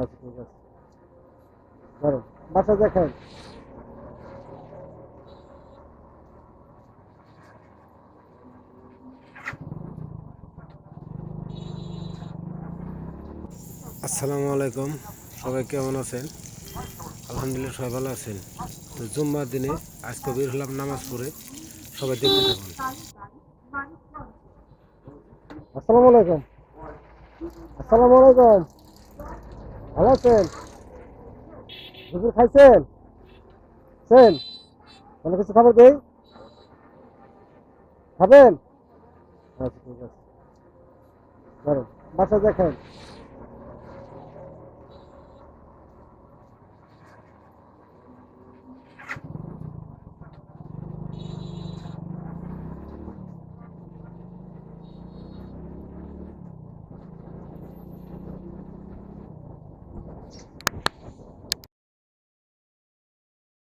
আচ্ছা ঠিক আছে। ধরো বাসা দেখেন আসসালামু আলাইকুম। সবাই কেমন আছেন? আলহামদুলিল্লাহ সবাই ভালো আছেন। তো জুম্মার দিনে আজকে বের হলাম নামাজ পড়ে। সবাই দেখতে থাকুন। আসসালামু আলাইকুম। আসসালামু আলাইকুম। ভালো আছেন? হুজুর খাইছেন? সেন কোনো কিছু খাবার দেই? খাবেন? আচ্ছা ঠিক আছে। বাসা দেখেন।